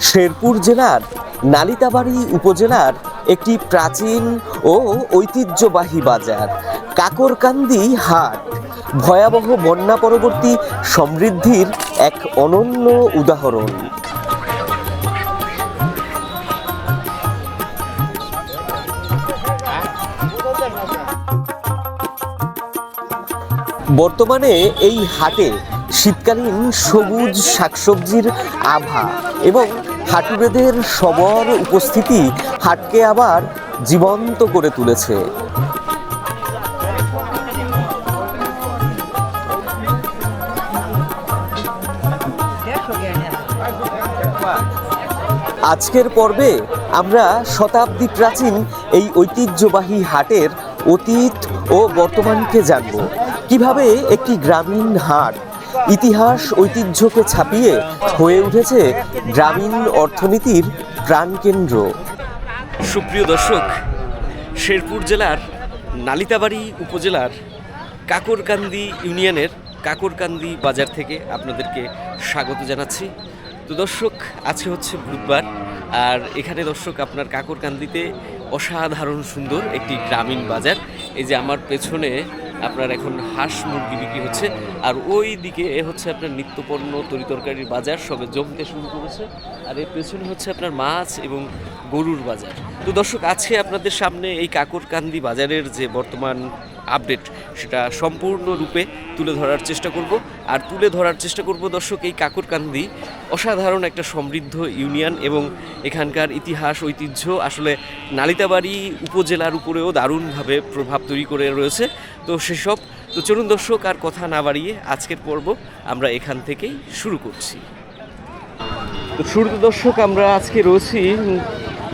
শেরপুর জেলার নালিতাবাড়ি উপজেলার একটি প্রাচীন ও ঐতিহ্যবাহী বাজার, কাকরকান্দি হাট। ভয়াবহ বন্যা পরবর্তী সমৃদ্ধির এক অনন্য উদাহরণ। বর্তমানে এই হাটে শীতকালীন সবুজ শাকসবজির আভা এবং হাটুরেদের সবর উপস্থিতি হাটকে আবার জীবন্ত করে তুলেছে। আজকের পর্বে আমরা শতাব্দী প্রাচীন এই ঐতিহ্যবাহী হাটের অতীত ও বর্তমানকে জানব। কীভাবে একটি গ্রামীণ হাট ইতিহাস ঐতিহ্যকে ছাপিয়ে হয়ে উঠেছে গ্রামীণ অর্থনীতির প্রাণকেন্দ্র? সুপ্রিয় দর্শক, শেরপুর জেলার নালিতাবাড়ি উপজেলার কাকরকান্দি ইউনিয়নের কাকরকান্দি বাজার থেকে আপনাদেরকে স্বাগত জানাচ্ছি। তো দর্শক আছে হচ্ছে বুধবার, আর এখানে দর্শক, আপনার কাকরকান্দিতে অসাধারণ সুন্দর একটি গ্রামীণ বাজার। এই যে আমার পেছনে আপনার এখন হাঁস মুরগি বিক্রি হচ্ছে। আর ওই দিকে হচ্ছে আপনার নিত্যপণ্য, তরিতরকারির বাজার, সবে জমতে শুরু করেছে। আর এর পেছনে হচ্ছে আপনার মাছ এবং গরুর বাজার। তো দর্শক আছে আপনাদের সামনে এই কাকরকান্দি বাজারের যে বর্তমান আপডেট সেটা সম্পূর্ণরূপে তুলে ধরার চেষ্টা করব। আর তুলে ধরার চেষ্টা করব দর্শক, এই কাকরকান্দি অসাধারণ একটা সমৃদ্ধ ইউনিয়ন এবং এখানকার ইতিহাস, ঐতিহ্য আসলে নালিতাবাড়ি উপজেলার উপরেও দারুণভাবে প্রভাব তৈরি করে রয়েছে। তো সেসব, তো চলুন দর্শক, আর কথা না বাড়িয়ে আজকের পর্ব আমরা এখান থেকেই শুরু করছি। তো শুরুতে দর্শক, আমরা আজকে রয়েছি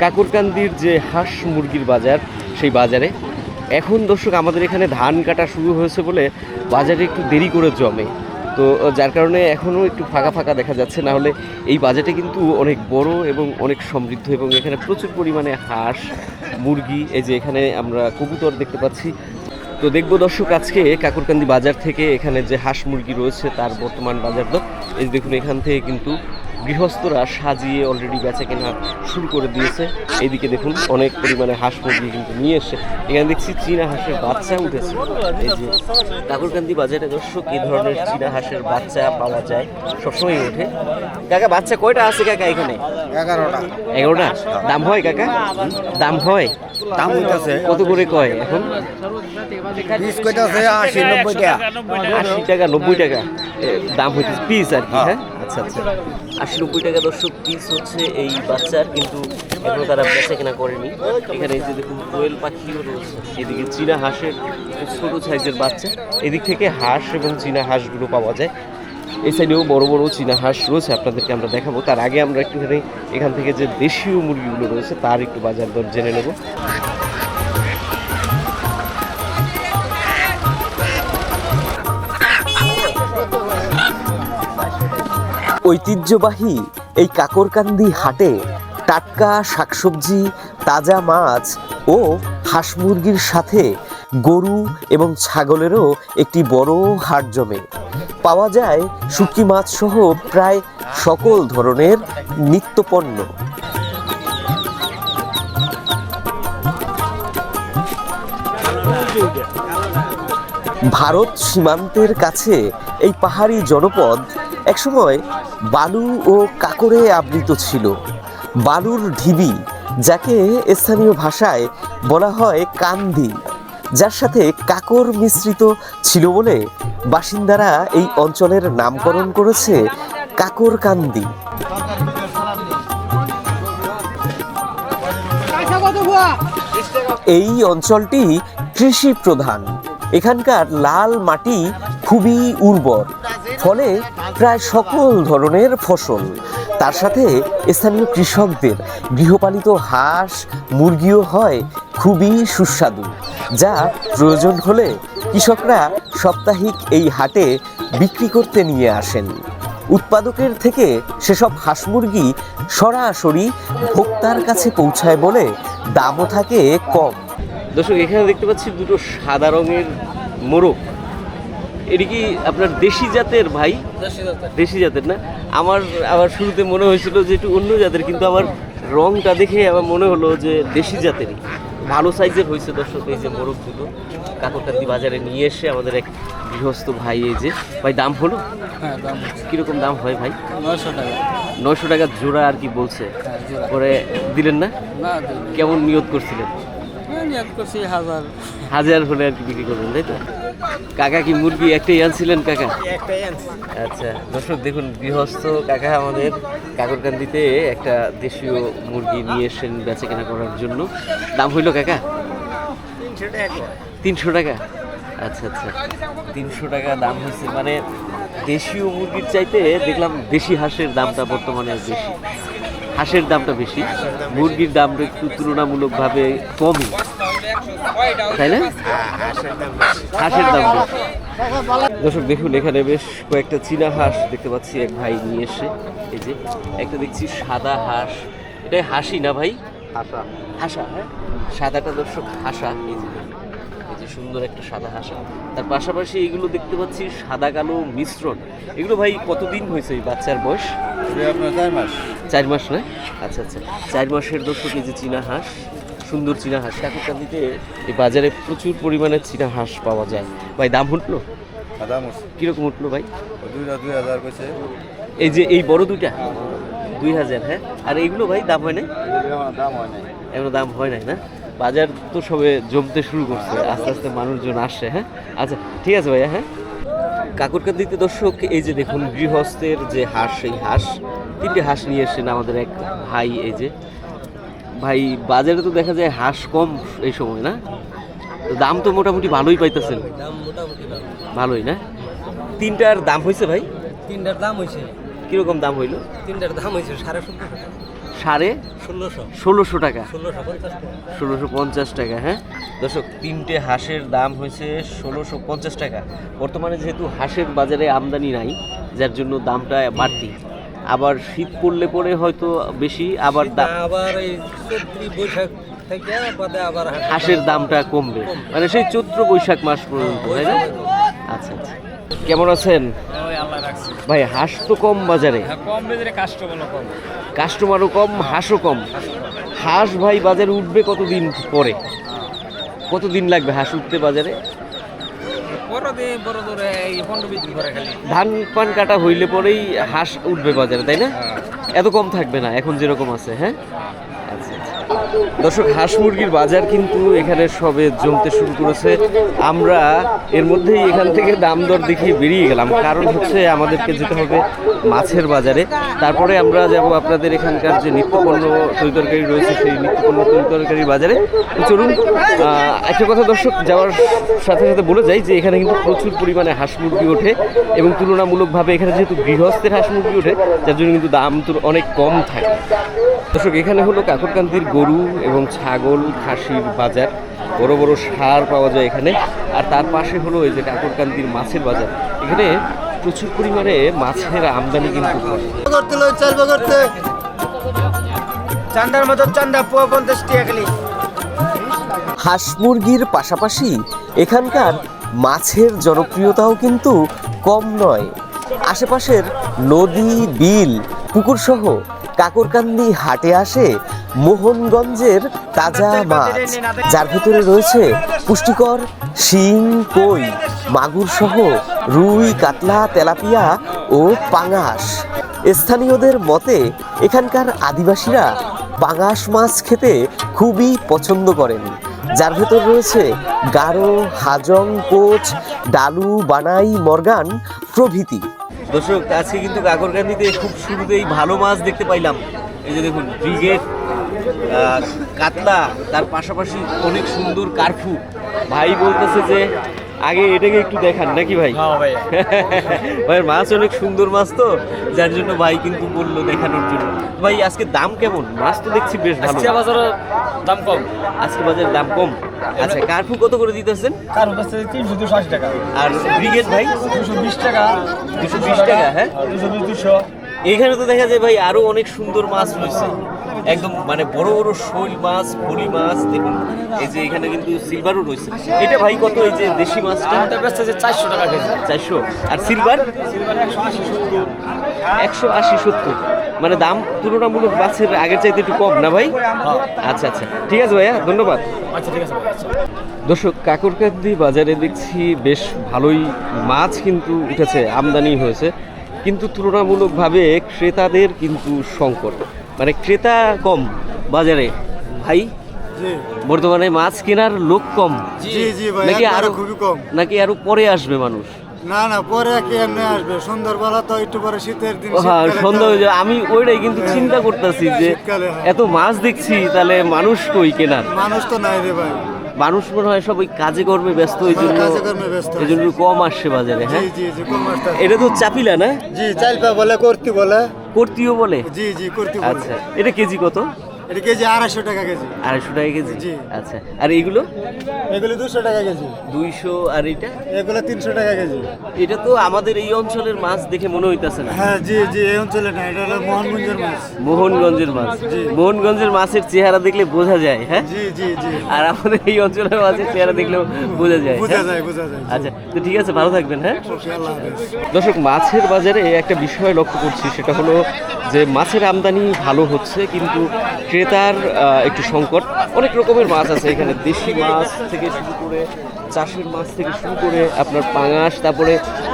কাকরকান্দির যে হাঁস মুরগির বাজার, সেই বাজারে। এখন দর্শক, আমাদের এখানে ধান কাটা শুরু হয়েছে বলে বাজারে একটু দেরি করে জমে। তো, যার কারণে এখনও একটু ফাঁকা ফাঁকা দেখা যাচ্ছে, না হলে এই বাজারটা কিন্তু অনেক বড় এবং অনেক সমৃদ্ধ এবং এখানে প্রচুর পরিমাণে হাঁস, মুরগি, এই যে এখানে আমরা কবুতর দেখতে পাচ্ছি। তো দেখব দর্শক, আজকে কাকুরকান্দি বাজার থেকে এখানে যে হাঁস মুরগি রয়েছে, তার বর্তমান বাজার দর। এই দেখুন, এখান থেকে কিন্তু গৃহস্থরা সাজিয়ে অলরেডি বেচা কেনা শুরু করে দিয়েছে। এদিকে দেখুন অনেক পরিমাণে হাঁস মুরগি কিন্তু নিয়ে এসে এখানে দেখছি চীনা হাঁসের বাচ্চা উঠেছে। এই যে কাকুরকান্দি বাজারে দর্শক এই ধরনের চীনা হাঁসের বাচ্চা পাওয়া যায় সবসময় ওঠে। কাকা বাচ্চা কয়টা আছে কাকা এখানে? এগারোটা। এগারোটা? দাম হয় কাকা? দাম হয়? দাম হইতেছে। কত করে কয় এখন? পিস কইতাছে আশি নব্বই টাকা। আশি টাকা নব্বই টাকা। দাম হইতেছে পিস আর কি হ্যাঁ। আচ্ছা আচ্ছা। আশি নব্বই টাকা দর্শক পিস হচ্ছে এই বাচ্চার, কিন্তু এখনও তারা বেচা কেনা করেনি। এখানে যে দেখুন, কোয়েল পাখিও রয়েছে। এদিকে চীনা হাঁসের ছোট সাইজের বাচ্চা। এদিক থেকে হাঁস এবং চীনা হাঁসগুলো পাওয়া যায়। এই সাইডেও বড় বড় চীনা হাঁস রয়েছে, আপনাদেরকে আমরা দেখাবো। তার আগে আমরা একটুখানি এখান থেকে যে দেশীয় মুরগিগুলো রয়েছে, তার একটু বাজার দর জেনে নেব। ঐতিহ্যবাহী এই কাকরকান্দি হাটে টাটকা শাকসবজি, তাজা মাছ ও হাঁস মুরগির সাথে গরু এবং ছাগলেরও একটি বড় হাট জমে। পাওয়া যায় শুটকি মাছ সহ প্রায় সকল ধরনের নিত্যপণ্য। ভারত সীমান্তের কাছে এই পাহাড়ি জনপদ একসময় বালু ও কাকরে আবৃত ছিল। বালুর ঢিবি, যাকে স্থানীয় ভাষায় বলা হয় কান্দি, যার সাথে কাকর মিশ্রিত ছিল বলে বাসিন্দারা এই অঞ্চলের নামকরণ করেছে কাকর কান্দি এই অঞ্চলটি কৃষি প্রধান এখানকার লাল মাটি খুবই উর্বর। ফলে প্রায় সকল ধরনের ফসল, তার সাথে স্থানীয় কৃষকদের গৃহপালিত হাঁস, মুরগিও হয় খুবই সুস্বাদু, যা প্রয়োজন হলে কৃষকরা সাপ্তাহিক এই হাটে বিক্রি করতে নিয়ে আসেন। উৎপাদকের থেকে সেসব হাঁস মুরগি সরাসরি ভোক্তার কাছে পৌঁছায় বলে দামও থাকে কম। দর্শক, এখানে দেখতে পাচ্ছি দুটো সাদা রঙের মোরগ। এটি কি আপনার দেশি জাতের ভাই? দেশি জাতের। না? আমার আবার শুরুতে মনে হয়েছিল যে একটু অন্য জাতের কিন্তু আমার রংটা দেখে আমার মনে হলো যে দেশি জাতেরই ভালো সাইজের হয়েছে দর্শক এই যে মোরগ দুটো। কাকরকান্দি বাজারে নিয়ে এসে আমাদের এক গৃহস্থ ভাই এই যে ভাই দাম হলো? হ্যাঁ কীরকম দাম হয় ভাই? নয়শো টাকা। নয়শো টাকা জোড়া আর কি বলছে? হ্যাঁ পরে দিলেন না? কেমন নিয়ত করছিলেন? করছি হাজার। হাজার হলে আর কি বিক্রি করবেন তাই তো? কাকা কি মুরগি? একটাই আনছিলেন কাকা? আচ্ছা দর্শক দেখুন গৃহস্থ কাকা আমাদের কাকরকান্দিতে একটা দেশীয় মুরগি নিয়ে এসেন বেচা কেনা করার জন্য। দাম হইল কাকা? তিনশো টাকা আচ্ছা আচ্ছা। তিনশো টাকা দাম হয়েছে মানে দেশীয় মুরগির চাইতে দেখলাম দেশি হাঁসের দামটা বর্তমানে বেশি। হাঁসের দামটা বেশি। মুরগির দামটা একটু তুলনামূলকভাবে কমই। তাই না? হাঁসের দাম দর্শক দেখুন এখানে বেশ কয়েকটা চীনা হাঁস দেখতে পাচ্ছি এক ভাই নিয়ে এসে। এই যে একটা দেখছি সাদা হাঁস। এটাই হাসি না ভাই? আশা হাসা হ্যাঁ? সাদাটা দর্শক হাসা। এই যে এই যে সুন্দর একটা সাদা হাসা। তার পাশাপাশি এগুলো দেখতে পাচ্ছি সাদা কালো মিশ্রণ। এগুলো ভাই কতদিন হয়েছে এই বাচ্চার বয়স? আপনার চার মাস। চার মাস নয়? আচ্ছা আচ্ছা। চার মাসের দর্শক এই যে চীনা হাঁস। সুন্দর চীনা হাঁস। কাকুকান্দিতে এই বাজারে প্রচুর পরিমাণে চীনা হাঁস পাওয়া যায়। ভাই দাম উঠল? দাম কীরকম উঠল ভাই? দুইটা দুই হাজার কইছে। এই যে এই বড় দুইটা? দুই হাজার হ্যাঁ? আর এইগুলো ভাই দাম হয় না দাম হয় নাই। এগুলো দাম হয় নাই না? বাজার তো সবে জমতে শুরু করছে। আস্তে আস্তে মানুষজন আসছে হ্যাঁ? আচ্ছা ঠিক আছে ভাইয়া হ্যাঁ? কাকুরকান্দিতে দর্শক এই যে দেখুন গৃহস্থের যে হাঁস সেই হাঁস তিনটে হাঁস নিয়ে এসেছেন আমাদের এক ভাই এই যে ভাই বাজারে তো দেখা যায় হাঁস কম এই সময় না? তো দাম তো মোটামুটি ভালোই পাইতেছেন। দাম মোটামুটি ভালোই না? তিনটার দাম হয়েছে ভাই? তিনটার দাম হয়েছে কীরকম দাম হইল? তিনটার দাম হয়েছে সাড়ে ষোলোশো সাড়ে ষোলোশো। ষোলোশো টাকা। ষোলোশো পঞ্চাশ টাকা। হ্যাঁ? দর্শক তিনটে হাঁসের দাম হয়েছে ষোলোশো পঞ্চাশ টাকা। বর্তমানে যেহেতু হাঁসের বাজারে আমদানি নাই যার জন্য দামটা বাড়তি। আবার শীত পড়লে পরে হয়তো বেশি আবার দাম আবার এই চৈত্রি বৈশাখ থেকে বাদে আবার হাঁসের দামটা কমবে। মানে সেই চৈত্র বৈশাখ মাস পর্যন্ত তাই না? আচ্ছা আচ্ছা। কেমন আছেন? আল্লাহ ভাই হাঁস তো কম বাজারে। হ্যাঁ কম কাস্টমারও কম। কাস্টমারও কম হাঁসও কম। হাঁস ভাই বাজারে উঠবে কতদিন পরে? কতদিন লাগবে হাঁস উঠতে বাজারে? ধান পান কাটা হইলে পরেই হাঁস উঠবে বাজারে তাই না? এত কম থাকবে না এখন যেরকম আছে হ্যাঁ। দর্শক, হাঁস মুরগির বাজার কিন্তু এখানে সবে জমতে শুরু করেছে। আমরা এর মধ্যেই এখান থেকে দাম দর দেখিয়ে বেরিয়ে গেলাম। কারণ হচ্ছে আমাদেরকে যেতে হবে মাছের বাজারে। তারপরে আমরা যাব আপনাদের এখানকার যে নিত্যপণ্য তৈতরকারি রয়েছে, সেই নিত্যপণ্য তৈতরকারির বাজারে। চলুন একটা কথা দর্শক, যাওয়ার সাথে সাথে বলে যাই যে এখানে কিন্তু প্রচুর পরিমাণে হাঁস মুরগি ওঠে এবং তুলনামূলকভাবে এখানে যেহেতু গৃহস্থের হাঁস মুরগি ওঠে, যার জন্য কিন্তু দাম অনেক কম থাকে। দর্শক, এখানে হলো কাকরকান্দির গরু এবং ছাগল খাসির বাজার বড় বড় সার পাওয়া যায় এখানে। আর তার পাশে হলো এই যে কাকরকান্দির মাছের বাজার। এখানে প্রচুর পরিমাণে মাছের আমদানি কিন্তু করতে লই চলবে করতে চান্দার মতো চান্দা পোয়া পঞ্চাশ টাকা হাঁস মুরগির পাশাপাশি এখানকার মাছের জনপ্রিয়তাও কিন্তু কম নয়। আশেপাশের নদী বিল পুকুর সহ কাকরকান্দি হাটে আসে মোহনগঞ্জের তাজা মাছ যার ভিতরে রয়েছে পুষ্টিকর শিং কই মাগুর সহ রুই কাতলা তেলাপিয়া ও পাঙাশ। স্থানীয়দের মতে এখানকার আদিবাসীরা পাঙাশ মাছ খেতে খুবই পছন্দ করেন। যার ভেতর রয়েছে গারো হাজং কোচ ডালু বানাই মর্গান প্রভৃতি। দর্শক আজকে কিন্তু কাকরকান্দিতে খুব শুরুতেই ভালো মাছ দেখতে পাইলাম। এই যে দেখুন ব্রিগেড কাতলা তার পাশাপাশি অনেক সুন্দর কারফু। ভাই বলতেছে যে আগে এটাকে একটু দেখান নাকি ভাই? ভাই। মাছ অনেক সুন্দর মাছ তো যার জন্য ভাই কিন্তু বলল দেখানোর জন্য। ভাই আজকে দাম কেমন? মাছ তো দেখছি বেশ ভালো। বাজারের দাম কম। আজকে বাজারে দাম কম। আচ্ছা কার্ফু কত করে দিতেছেন? টাকা। আর ব্রিগেড ভাই? দুশো বিশ টাকা। দুশো বিশ টাকা হ্যাঁ? দুশো। এখানে তো দেখা যায় ভাই আরও অনেক সুন্দর মাছ রয়েছে। একদম মানে বড় বড় শৈল মাছ ভুড়ি মাছ দেখুন এই যে এখানে কিন্তু সিলভারও রয়েছে। এটা ভাই কত এই যে দেশি মাছটা? ব্যস্ত আছে চারশো টাকা কেজি। চারশো। আর সিলভার একশো আশি সত্তর। মানে দাম তুলনামূলক মাছের আগের চাইতে একটু কম না ভাই? আচ্ছা আচ্ছা। ঠিক আছে ভাইয়া ধন্যবাদ। আচ্ছা ঠিক আছে দর্শক কাকরকান্দি বাজারে দেখছি বেশ ভালোই মাছ কিন্তু উঠেছে আমদানি হয়েছে। কিন্তু তুলনামূলকভাবে ক্রেতাদের কিন্তু সংকট। মানে ক্রেতা কম বাজারে। ভাই বর্তমানে মাছ কেনার লোক কম। নাকি আরও খুবই কম। নাকি আরও পরে আসবে মানুষ? না না পরে কেমনে আসবে। সুন্দর বেলা তো একটু পরে শীতের দিন হ্যাঁ শীতকালে সন্দেহ তো- যে আমি ওইটাই কিন্তু চিন্তা করতেছি যে হ্যাঁ। এত মাছ দেখছি তাহলে মানুষ কই কেনার? মানুষ তো নাই রে ভাই। মানুষ মনে হয় সব ওই কাজে কর্মে ব্যস্ত হ্যাঁ, জন্য এই জন্য কম আসছে বাজারে হ্যাঁ? এটা তো চাপিলা না? জি চাইলপা বলে করতি বলে। করতিও বলে? জি জি করতি আচ্ছা এটা কেজি কত? এটা কেজি আড়াইশো টাকা কেজি। আড়াইশো টাকা কেজি? জি। আচ্ছা। আর এইগুলো এগুলো দুশো টাকা কেজি। দুইশো আর এটা? এগুলো তিনশো টাকা কেজি। এটা তো আমাদের এই অঞ্চলের মাছ দেখে মনে হইতাছে না। হ্যাঁ জি জি এই অঞ্চলে না এটা হলো মোহনগঞ্জের মাছ। মোহনগঞ্জের মাছ। মোহনগঞ্জের মাছের চেহারা দেখলে বোঝা যায় হ্যাঁ? জি জি জি। আর আমাদের এই অঞ্চলের মাছের চেহারা দেখলেও বোঝা যায় বোঝা হ্যাঁ? যায় বোঝা যায় আচ্ছা তো ঠিক আছে ভালো থাকবেন হ্যাঁ? দর্শক মাছের বাজারে একটা বিষয় লক্ষ্য করছি সেটা হলো যে মাছের আমদানি ভালো হচ্ছে কিন্তু ক্রেতার একটু সংকট। অনেক রকমের মাছ আছে এখানে। দেশি মাছ থেকে শুরু করে চাষের মাছ থেকে শুরু করে আপনার পাঙাশ তারপরে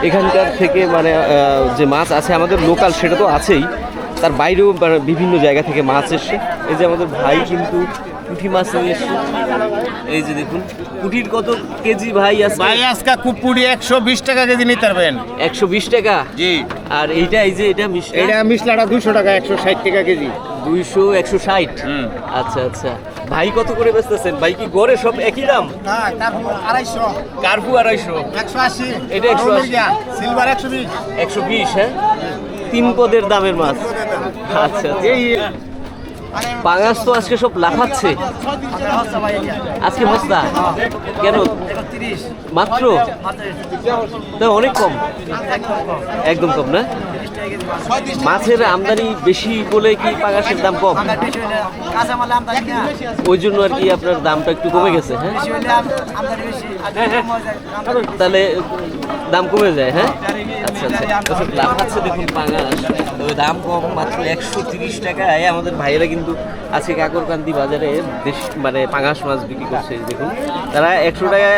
এখানকার থেকে মানে যে মাছ আছে আমাদের লোকাল সেটা তো আছেই। তার বাইরেও মানে বিভিন্ন জায়গা থেকে মাছ এসছে। এই যে আমাদের ভাই কিন্তু পুঁটি মাছ নিয়ে এসছে। এই যে দেখুন পুঁটির কত কেজি ভাই আছে ভাই আজকে কুপুরি একশো বিশ টাকা কেজি নিতে পারবেন। একশো বিশ টাকা? জি। আর এইটা এই যে এটা মিষ্টি এটা মিশলাটা দুশো টাকা একশো ষাট টাকা কেজি। দুইশো একশো ষাট। হুম। আচ্ছা আচ্ছা। ভাই কত করে বেচতেছেন? ভাই কি গড়ে সব একই দাম? আড়াইশো। কার্পু আড়াইশো। একশো আশি। এটা 180 সিলভার একশো বিশ। একশো বিশ হ্যাঁ? তিন পদের দামের মাছ। আচ্ছা এই পাঙাশ তো আজকে সব লাফাচ্ছে। আজকে হস্তা কেন? মাত্র? তা অনেক কম। একদম কম না? মাছের আমদানি বেশি বলে কি পাঙাশের দাম কম? ওই জন্য আর কি আপনার দামটা একটু কমে গেছে হ্যাঁ? তাহলে দাম কমে যায় হ্যাঁ? আচ্ছা আচ্ছা। দর্শক, লাভ দেখুন পাঙাশ তবে দাম কম মাত্র একশো তিরিশ টাকায়। আমাদের ভাইয়েরা কিন্তু আজকে কাকরকান্দি বাজারে দেশ মানে পাঙাশ মাছ বিক্রি করছে দেখুন। তারা একশো টাকা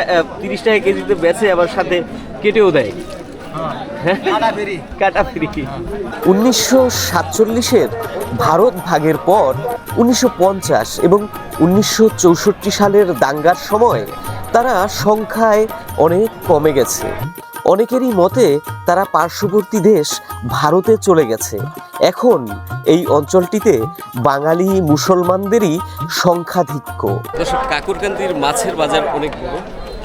তিরিশ টাকা কেজিতে বেচে আবার সাথে কেটেও দেয়। উনিশশো সাতচল্লিশের ভারত ভাগের পর উনিশশো পঞ্চাশ এবং উনিশশো চৌষট্টি সালের দাঙ্গার সময় তারা সংখ্যায় অনেক কমে গেছে। অনেকেরই মতে তারা পার্শ্ববর্তী দেশ ভারতে চলে গেছে। এখন এই অঞ্চলটিতে বাঙালি মুসলমানদেরই সংখ্যাধিক্য। দর্শক কাকুরকান্দির মাছের বাজার অনেক বড়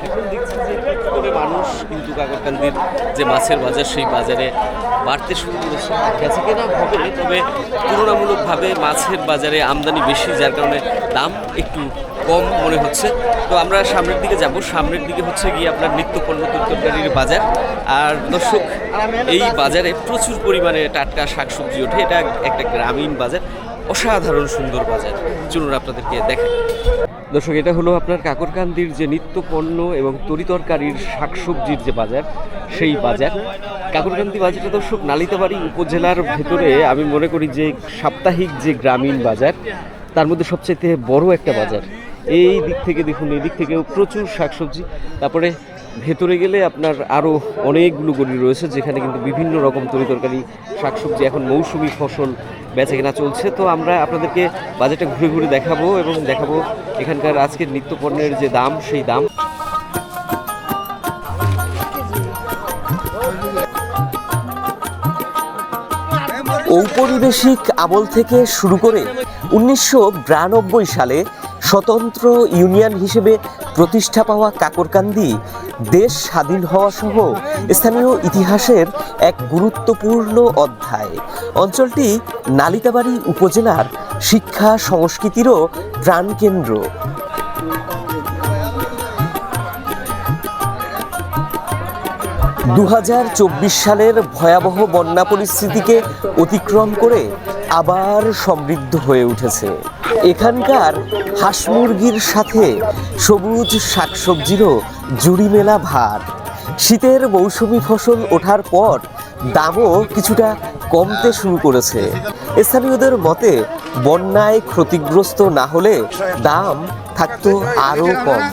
এখন দেখছি যে একটু করে মানুষ কিন্তু কাকরকান্দির যে মাছের বাজার, সেই বাজারে বাড়তে শুরু করেছে। গেছে কেনা হবে তবে তুলনামূলকভাবে মাছের বাজারে আমদানি বেশি, যার কারণে দাম একটু কম মনে হচ্ছে। তো আমরা সামনের দিকে যাব। সামনের দিকে হচ্ছে গিয়ে আপনার নিত্য পণ্য তরকারির বাজার। আর দর্শক, এই বাজারে প্রচুর পরিমাণে টাটকা শাকসবজি ওঠে। এটা একটা গ্রামীণ বাজার, অসাধারণ সুন্দর বাজার। চলুন আপনাদেরকে দেখাই। দর্শক, এটা হলো আপনার কাকরকান্দির যে নিত্য পণ্য এবং তরিতরকারির শাকসবজির যে বাজার, সেই বাজার। কাকরকান্দি বাজারটা দর্শক, নালিতাবাড়ি উপজেলার ভেতরে আমি মনে করি যে সাপ্তাহিক যে গ্রামীণ বাজার, তার মধ্যে সবচেয়ে বড় একটা বাজার। এই দিক থেকে দেখুন, এই দিক থেকেও প্রচুর শাকসবজি, তারপরে ভেতরে গেলে আপনার আরও অনেকগুলো গলি রয়েছে, যেখানে কিন্তু বিভিন্ন রকম তরি তরিতরকারি শাকসবজি, এখন মৌসুমি ফসল বেচা কেনা চলছে। তো আমরা আপনাদেরকে বাজারটা ঘুরে ঘুরে দেখাবো এবং দেখাবো এখানকার আজকের নিত্য পণ্যের যে দাম, সেই দাম। ঔপনিবেশিক আমল থেকে শুরু করে উনিশশো বিরানব্বই সালে স্বতন্ত্র ইউনিয়ন হিসেবে প্রতিষ্ঠা পাওয়া কাকরকান্দি দেশ স্বাধীন হওয়া সহ স্থানীয় ইতিহাসের এক গুরুত্বপূর্ণ অধ্যায়। অঞ্চলটি নালিতাবাড়ি উপজেলার শিক্ষা সংস্কৃতিরও প্রাণকেন্দ্র। দু হাজার চব্বিশ সালের ভয়াবহ বন্যা পরিস্থিতিকে অতিক্রম করে আবার সমৃদ্ধ হয়ে উঠেছে। এখানকার হাঁস মুরগির সাথে সবুজ শাকসবজিরও জুড়ি মেলা ভার। শীতের মৌসুমি ফসল ওঠার পর দামও কিছুটা কমতে শুরু করেছে। স্থানীয়দের মতে, বন্যায় ক্ষতিগ্রস্ত না হলে দাম থাকতো আরও কম।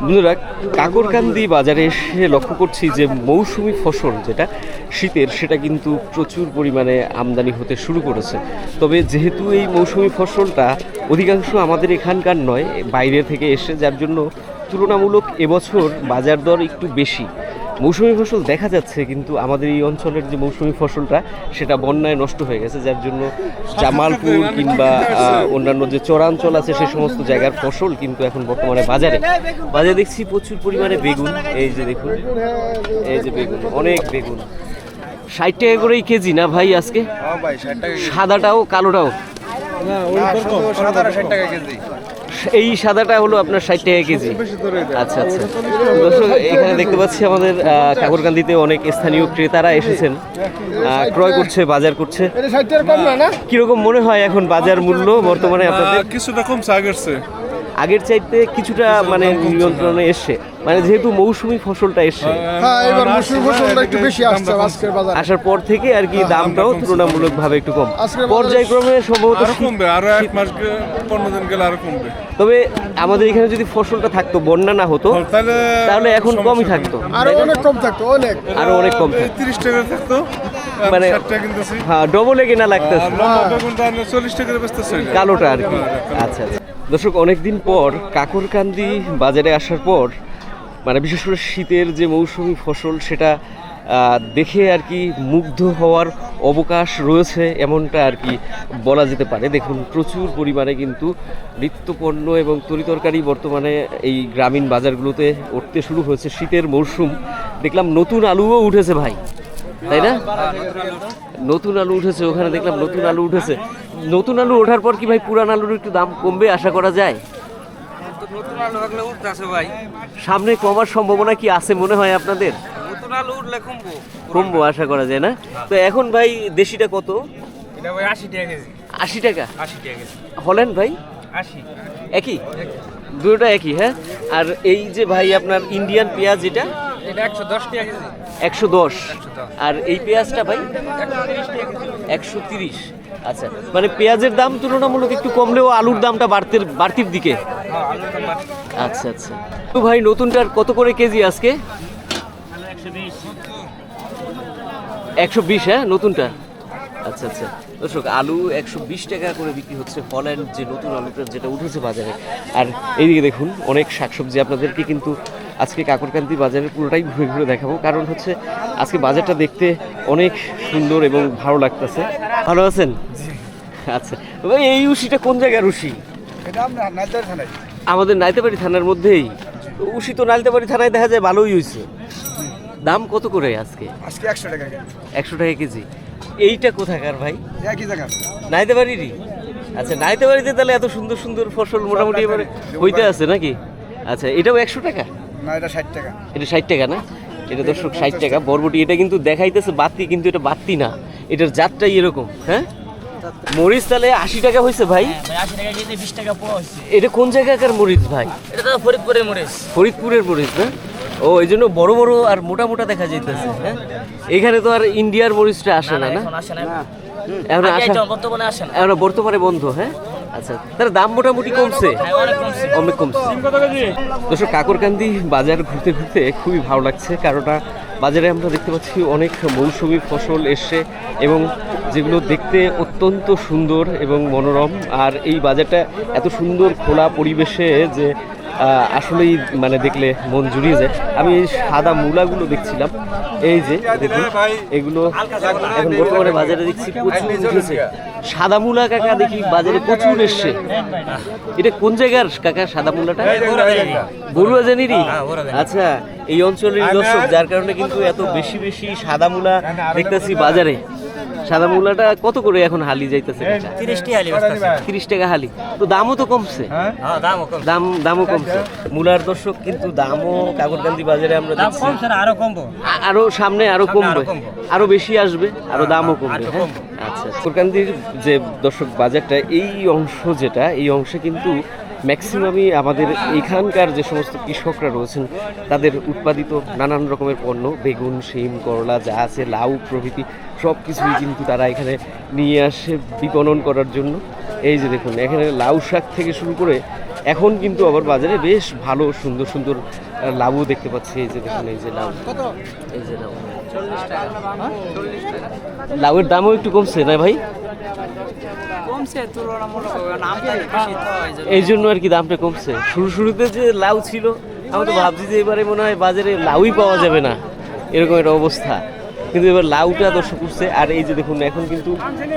বন্ধুরা, কাকরকান্দি বাজারে এসে লক্ষ্য করছি যে মৌসুমি ফসল যেটা, শীতের, সেটা কিন্তু প্রচুর পরিমাণে আমদানি হতে শুরু করেছে। তবে যেহেতু এই মৌসুমি ফসলটা অধিকাংশ আমাদের এখানকার নয়, বাইরে থেকে এসে যার জন্য তুলনামূলক এবছর বাজার দর একটু বেশি। মৌসুমি ফসল দেখা যাচ্ছে কিন্তু আমাদের এই অঞ্চলের যে মৌসুমি ফসলটা সেটা বন্যায় নষ্ট হয়ে গেছে যার জন্য জামালপুর কিংবা অন্যান্য যে চরাঞ্চল আছে সে সমস্ত জায়গার ফসল কিন্তু এখন বর্তমানে বাজারে। বাজারে দেখছি প্রচুর পরিমাণে বেগুন এই যে দেখুন এই যে বেগুন অনেক বেগুন। ষাট টাকা করেই কেজি না ভাই আজকে? হ্যাঁ ভাই ষাট টাকা সাদাটাও কালোটাও? সাতারো ষাট টাকা কেজি। এই সাদাটা হলো আপনার ষাট টাকা কেজি। আচ্ছা আচ্ছা। দর্শক এখানে দেখতে পাচ্ছি আমাদের আহ, কাকরকান্দিতে অনেক স্থানীয় ক্রেতারা এসেছেন। আহ, ক্রয় করছে বাজার করছে। কীরকম মনে হয় এখন বাজার মূল্য বর্তমানে আপনাদের? কিছুটা কমছে আগের আগের চাইতে কিছুটা মানে নিয়ন্ত্রণে এসছে। মানে যেহেতু মৌসুমি ফসলটা এসছে। হ্যাঁ এবার ফসলটা একটু বেশি আসছে আজকের আসার পর থেকে আর কি দামটাও তুলনামূলকভাবে একটু কম। পর্যায়ক্রমে সম্ভবত কমবে আরও এক মাস পনেরো দিন গেলে আরও কমবে। তবে আমাদের এখানে যদি ফসলটা থাকতো বন্যা না হতো তাহলে তাহলে এখন কমই থাকতো। আরও অনেক কম থাকতো অনেক। আরও অনেক কম তিরিশ টাকা থাকতো মানে- ষাট টাকা কিনতেছি। হ্যাঁ ডবলে কিনা লাগতেছে। চল্লিশ টাকা কালোটা আর কি। আচ্ছা আচ্ছা। দর্শক, অনেকদিন পর কাকরকান্দি বাজারে আসার পর মানে বিশেষ করে শীতের যে মৌসুমি ফসল, সেটা দেখে আর কি মুগ্ধ হওয়ার অবকাশ রয়েছে এমনটা আর কি বলা যেতে পারে। দেখুন, প্রচুর পরিমাণে কিন্তু নিত্যপণ্য এবং তরিতরকারি বর্তমানে এই গ্রামীণ বাজারগুলোতে উঠতে শুরু হয়েছে শীতের মরশুম দেখলাম নতুন আলুও উঠেছে ভাই, তাই না? নতুন আলু উঠেছে, ওখানে দেখলাম নতুন আলু উঠেছে। নতুন আলু ওঠার পর কি ভাই পুরান আলুর একটু দাম কমবে আশা করা যায়? নতুন আলু থাকলে উঠতেছে ভাই। সামনে কমার সম্ভাবনা কি আছে মনে হয় আপনাদের? নতুন আলু উঠলে কমবো। কমবো আশা করা যায় না? তো এখন ভাই দেশিটা কত? এটা ভাই আশি টাকা কেজি। আশি টাকা? আশি টাকা কেজি। হলেন ভাই? আশি। একই? দুটোটা একই হ্যাঁ? আর এই যে ভাই আপনার ইন্ডিয়ান পেঁয়াজ এটা? এটা একশো দশ টাকা কেজি। একশো দশ। আর এই পেঁয়াজটা ভাই? একশো তিরিশ। আচ্ছা মানে পেঁয়াজের দাম তুলনামূলক একটু কমলেও আলুর দামটা বাড়তে বাড়তির দিকে? আচ্ছা আচ্ছা। তো ভাই, নতুনটার কত করে কেজি আজকে? একশো বিশ হ্যাঁ নতুনটা? আচ্ছা আচ্ছা। দর্শক, আলু একশো বিশ টাকা করে বিক্রি হচ্ছে হল্যান্ড যে নতুন আলুটা, যেটা উঠেছে বাজারে। আর এইদিকে দেখুন, অনেক শাকসবজি। আপনাদেরকে কিন্তু আজকে কাকরকান্তি বাজারের পুরোটাই ঘুরে ঘুরে দেখাবো। কারণ হচ্ছে আজকে বাজারটা দেখতে অনেক সুন্দর এবং ভালো লাগতেছে। ভালো আছেন? আচ্ছা। ভাই এই উশিটা কোন জায়গার উশি আমাদের নাইতেবাড়ি থানার মধ্যেই। উশি তো নাইতেবাড়ি থানায় দেখা যায় ভালোই হয়েছে দাম কত করে আজকে? আজকে একশো টাকা একশো টাকা কেজি। এইটা কোথাকার ভাই? একই জায়গা নাইতেবাড়িরই? আচ্ছা নাইতেবাড়িতে তাহলে এত সুন্দর সুন্দর ফসল মোটামুটি এবারে হইতে আছে নাকি? আচ্ছা এটাও একশো টাকা? না এটা ষাট টাকা। এটা ষাট টাকা না? এটা দর্শক ষাট টাকা। বরবটি এটা কিন্তু দেখাইতেছে বাতি কিন্তু এটা বাতি না। এটার জাতটাই এরকম হ্যাঁ? মরিচ তাহলে আশি টাকা হয়েছে ভাই। হচ্ছে এটা কোন জায়গাকার মরিচ ভাই? এটা তো ফরিদপুরের মরিচ। ফরিদপুরের মরিচ না? ও এই জন্য বড় বড় আর মোটা মোটা দেখা যাইতেছে হ্যাঁ? এখানে তো আর ইন্ডিয়ার মরিচটা আসে না না এখন আসে না। এখন আগে বর্তমানে আসে না। এখন বর্তমানে বন্ধ হ্যাঁ? আচ্ছা তার দাম মোটামুটি কমছে। অনেক কমছে। দর্শক কাকরকান্দি বাজার ঘুরতে ঘুরতে খুবই ভালো লাগছে কারণটা বাজারে আমরা দেখতে পাচ্ছি অনেক মৌসুমি ফসল এসছে এবং যেগুলো দেখতে অত্যন্ত সুন্দর এবং মনোরম। আর এই বাজারটা এত সুন্দর খোলা পরিবেশে যে আসলেই মানে দেখলে মন জুড়িয়ে যায়। আমি এই সাদা মূলাগুলো দেখছিলাম। এই যে দেখুন এগুলো এখন বর্তমানে বাজারে দেখছি প্রচুর উঠেছে। সাদা মূলা কাকা দেখি বাজারে প্রচুর এসছে। এটা কোন জায়গার কাকা সাদা মূলাটা? বড়ুয়া জানিরি আচ্ছা এই অঞ্চলের দর্শক যার কারণে কিন্তু এত বেশি বেশি সাদা মূলা দেখতেছি বাজারে। সাদা মূলাটা কত করে এখন হালি যাইতেছে তিরিশ টাকা হালি তিরিশ টাকা হালি। তো দামও তো কমছে। হ্যাঁ? দাম দামও কমছে। মূলার দর্শক কিন্তু দামও কাকরকান্দি বাজারে আমরা আরও কমবো। আরও সামনে আরও কমবে। আরও বেশি আসবে আরও দামও কমবে হ্যাঁ। আচ্ছা আচ্ছা। যে দর্শক বাজারটা এই অংশ যেটা এই অংশে কিন্তু ম্যাক্সিমামই আমাদের এখানকার যে সমস্ত কৃষকরা রয়েছেন তাদের উৎপাদিত নানান রকমের পণ্য বেগুন শিম করলা যা আছে লাউ প্রভৃতি সব কিছুই কিন্তু তারা এখানে নিয়ে আসে বিপণন করার জন্য। এই যে দেখুন এখানে লাউ শাক থেকে শুরু করে এখন কিন্তু আবার বাজারে বেশ ভালো সুন্দর সুন্দর লাউও দেখতে পাচ্ছি। এই যে দেখুন এই যে লাউ। এই যে লাউ। লাউয়ের দামও একটু কমছে না ভাই। এই জন্য আর কি দামটা কমছে। শুরু শুরুতে যে লাউ ছিল আমি তো ভাবছি যে এবারে মনে হয় বাজারে লাউই পাওয়া যাবে না। এরকম একটা অবস্থা। কিন্তু এবার লাউটা দর্শক করছে আর এই যে দেখুন এখন কিন্তু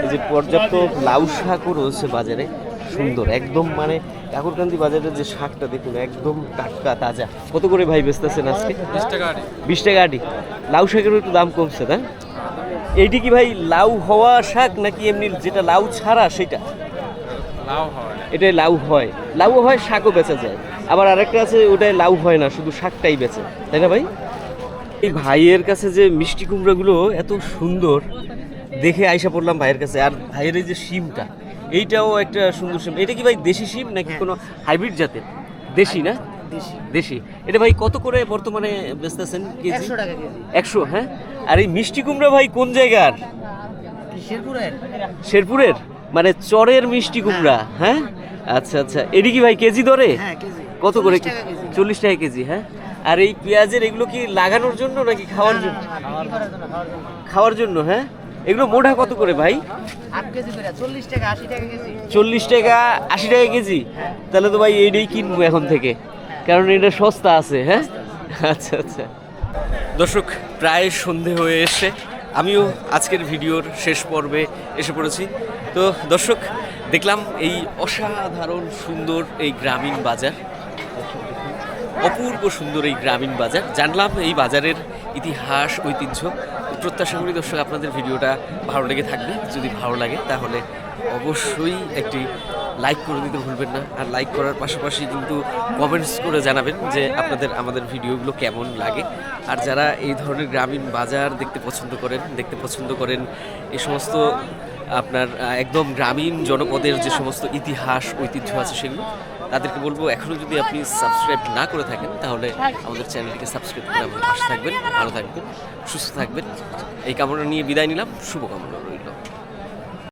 এই যে পর্যাপ্ত লাউ শাকও রয়েছে বাজারে সুন্দর একদম মানে কাকুরকান্দি বাজারের যে শাকটা দেখুন একদম টাটকা তাজা। কত করে ভাই বেচতেছেন আজকে? বিশ টাকা আটি লাউ শাকেরও একটু দাম কমছে না? এইটি কি ভাই লাউ হওয়া শাক নাকি এমনি যেটা লাউ ছাড়া সেটা? এটাই লাউ হয়। লাউ হয় শাকও বেচা যায়। আবার আরেকটা আছে ওটাই লাউ হয় না শুধু শাকটাই বেচে তাই না ভাই? এই ভাইয়ের কাছে যে মিষ্টি কুমড়াগুলো এত সুন্দর দেখে আইসা পড়লাম ভাইয়ের কাছে। আর ভাইয়ের এই যে শিমটা এইটাও একটা সুন্দর শিম। এটা কি ভাই দেশি শিম নাকি কোনো হাইব্রিড জাতের? দেশি না? দেশি। এটা ভাই কত করে বর্তমানে বেচতেছেন কেজি? একশো হ্যাঁ? আর এই মিষ্টি কুমড়া ভাই কোন জায়গার? শেরপুরের শেরপুরের? মানে চরের মিষ্টি কুমড়া হ্যাঁ। আচ্ছা আচ্ছা। এটি কি ভাই কেজি দরে? হ্যাঁ কত করে 40 টাকা কেজি। চল্লিশ টাকা কেজি হ্যাঁ? আর এই পেঁয়াজের এগুলো কি লাগানোর জন্য নাকি খাওয়ার জন্য? খাওয়ার জন্য হ্যাঁ? এগুলো মোটা কত করে ভাই? চল্লিশ টাকা আশি টাকা কেজি। চল্লিশ টাকা আশি টাকা কেজি? তাহলে তো ভাই এইটাই কিনবো এখন থেকে। কারণ এটা সস্তা আছে হ্যাঁ? আচ্ছা আচ্ছা। দর্শক প্রায় সন্ধে হয়ে এসে আমিও আজকের ভিডিওর শেষ পর্বে এসে পড়েছি। তো দর্শক দেখলাম এই অসাধারণ সুন্দর এই গ্রামীণ বাজার। অপূর্ব সুন্দর এই গ্রামীণ বাজার। জানলাম এই বাজারের ইতিহাস, ঐতিহ্য। প্রত্যাশা করি দর্শক, আপনাদের ভিডিওটা ভালো লেগে থাকবে। যদি ভালো লাগে, তাহলে অবশ্যই একটি লাইক করে দিতে ভুলবেন না। আর লাইক করার পাশাপাশি কিন্তু কমেন্টস করে জানাবেন যে আপনাদের, আমাদের ভিডিওগুলো কেমন লাগে। আর যারা এই ধরনের গ্রামীণ বাজার দেখতে পছন্দ করেন, দেখতে পছন্দ করেন এই সমস্ত আপনার একদম গ্রামীণ জনপদের যে সমস্ত ইতিহাস, ঐতিহ্য আছে সেগুলো তাদেরকে বলব এখনও যদি আপনি সাবস্ক্রাইব না করে থাকেন, তাহলে আমাদের চ্যানেলটিকে সাবস্ক্রাইব করে আমাদের পাশে থাকবেন। ভালো থাকবেন, সুস্থ থাকবেন। এই কামনা নিয়ে বিদায় নিলাম। শুভকামনা রইল।